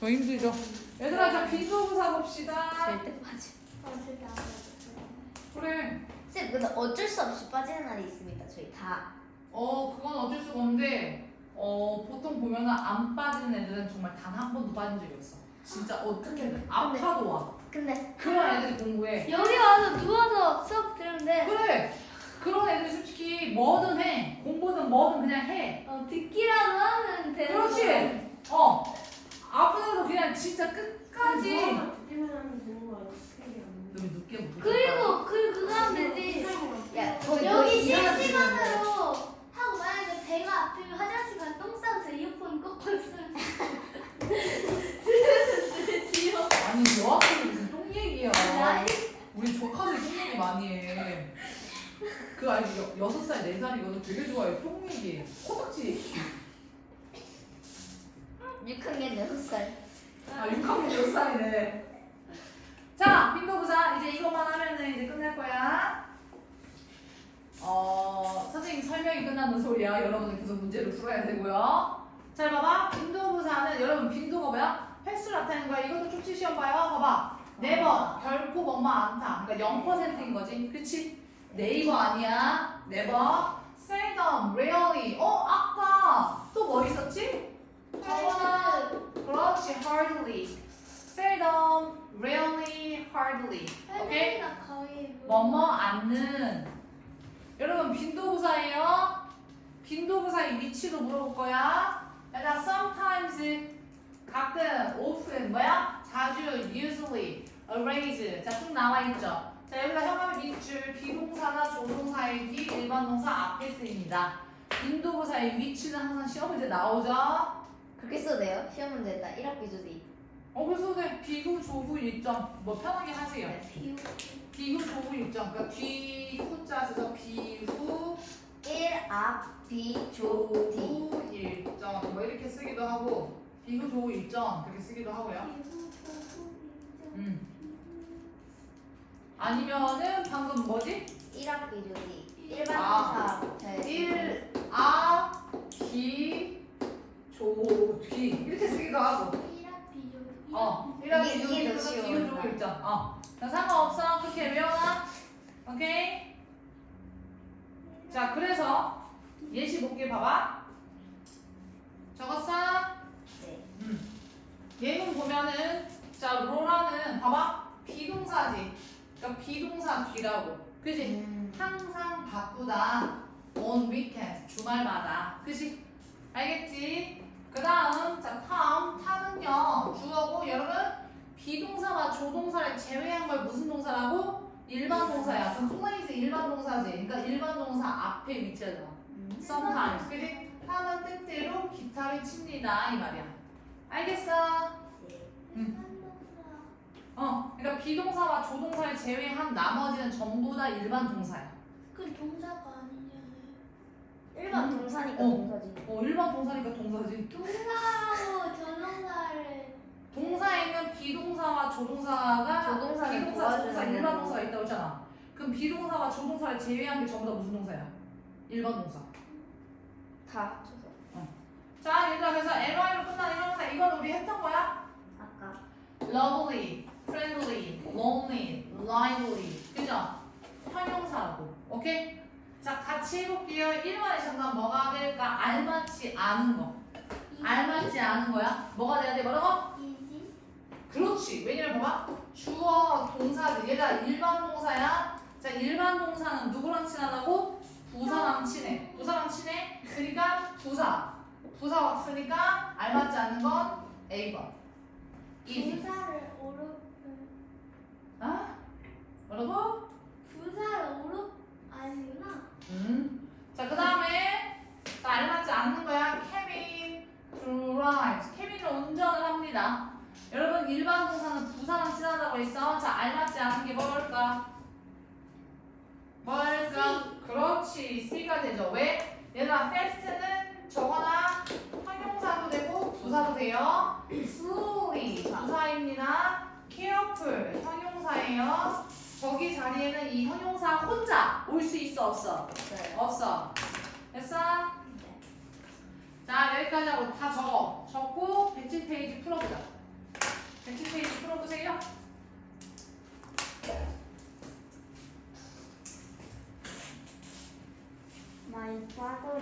더 힘들죠? 얘들아, 자, 비교부사 봅시다. 절대 빠지. 그래. 쌤 근데 어쩔 수 없이 빠지는 날이 있습니다. 저희 다. 어, 그건 어쩔 수가 없는데, 어, 보통 보면은 안 빠지는 애들은 정말 단 한 번도 빠진 적이 없어. 진짜 어떻게든. 아파도 와. 근데 그런 애들이 공부해. 여기 와서 누워서 수업 들으는데 그래. 그런 애들이 솔직히 뭐든 해. 공부든 뭐든 그냥 해. 어, 듣기라도 하면 되는 그렇지. 어. 아프더라도 그냥 진짜 끝까지. 듣기만 하면 되는 거 아니야? 너무 늦게 못 그리고 그 그거 하면 되지. 야 거기 여기 거기 일어나서 실시간으로 하고 만약에 배가 아프면 화장실 가서 똥 싸서 이어폰 꼭 쓰면 되지요. 아니 여학생이 무슨 똥 얘기야. 우리 조카들 똥 얘기 많이 해. 그 알지? 여- 여섯 살, 네 살이거든. 되게 좋아해. 똥 얘기. 코딱지 얘기. 6학년 6살. 아, 6학년 몇 살이네. 자, 빙고부사. 이제 이것만 하면은 이제 끝날 거야. 어, 선생님 설명이 끝나는 소리야. 여러분은 계속 문제를 풀어야 되고요. 잘 봐봐. 빈도부사는 여러분 빈도가 뭐야? 횟수를 나타내는 거야. 이것도 쪽지 시험 봐요. 봐봐. 뭐뭐 않다. 그러니까 0%인 거지. 그치? 네이버 아니야. 네버. seldom, rarely. 어, 아까 또 뭐 있었지? 저거는 그렇지. hardly. seldom, rarely, hardly. 오케이? 뭐 뭐뭐 않는. 여러분 빈도부사예요. 빈도부사의 위치도 물어볼 거야. 얘가 sometimes 가끔 often 뭐야? 자주 usually always 자쭉 나와 있죠. 자 여기가 현관 밑줄 비동사나 조동사의 뒤 일반 동사 앞에 쓰입니다. 빈도부사의 위치는 항상 시험 문제 나오죠. 그렇게 써도 돼요? 시험 문제다. 1학기 주디. 어 그래서 네 비후 조후 일정 뭐 편하게 하세요. 비우. 비후 조후 일정 그러니까 비후 1앞 B 조 D. 조후 일정 뭐 이렇게 쓰기도 하고 비후 조후 일정 그렇게 쓰기도 하고요. 아니면은 방금 뭐지? 1학기 주디. 일반 아. 동사. 네. 1, 아, 기, 조, 뒤 이렇게 쓰기도 하고. 어 이게- 이렇게 이게 더 비후 쉬워요. 조후 일정 어 자, 상관없어 그렇게 외워놔 오케이 자 그래서 예시 볼게 봐봐 적었어? 네. 음. 얘는 보면은 자 로라는 봐봐 비동사지 그러니까 비동사 뒤라고. 그지? 음. 항상 바쁘다. on weekend 주말마다. 그지? 알겠지? 그 다음 자 탐, 탐은요. 주어고 여러분 비동사와 조동사를 제외한 걸 무슨 동사라고? 일반 동사야. 그럼 place 일반 동사지. 그러니까 일반 동사 앞에 위치하잖아 음. sometimes. 그지? 탐은 때때로 기타를 칩니다. 이 말이야. 알겠어? 네. 어, 그러니까 비동사와 조동사를 제외한 나머지는 전부 다 일반 동사야. 그 동사가 아니잖아요. 일반 동사니까 어. 동사지. 어, 일반 동사니까 동사지. 동사하고 전동사를 동사에 있는 비동사와 조동사가 조동사를 비동사, 도와주는 조동사, 일반 거. 동사가 있다고 했잖아. 그럼 비동사와 조동사를 제외한 게 전부 다 무슨 동사야? 일반 동사. 다 합쳐서. 자, 얘들아, 그래서 MR로 끝난 일반 동사 이건 우리 했던 거야? 아까. lovely, friendly, lonely, lively. 그죠? 형용사라고. 오케이? 자, 같이 해볼게요. 1번의 정답 뭐가 될까? 알맞지 않은 거. 알맞지 않은 거야? 뭐가 돼야 돼? 뭐라고? 그렇지. 왜냐면 봐봐. 주어, 동사들. 얘가 일반 동사야. 자, 일반 동사는 누구랑 친하다고? 부사랑 친해. 부사랑 친해. 그러니까 부사. 부사 왔으니까 알맞지 않는 건 A번. 오르 아? 뭐라고? 부사를 오르 아니구나. 음. 자, 그 다음에 나 알맞지 않는 거야. 케빈 drives. 케빈은 운전을 합니다. 여러분 일반 동사는 부사랑 친하다고 했어. 자, 알맞지 않은 게 뭘까? 뭘까? 그렇지. C가 되죠. 왜? 얘들아, fast는 저거나 형용사도 되고 부사도 돼요. slowly 부사입니다. careful 형용사예요. 저기 자리에는 이 형용사 혼자 올 수 있어 없어? 네. 없어. 됐어? 자 여기까지 하고 다 적어. 적고 백지 페이지 풀어보자. 백지 페이지 풀어보세요. 마이 father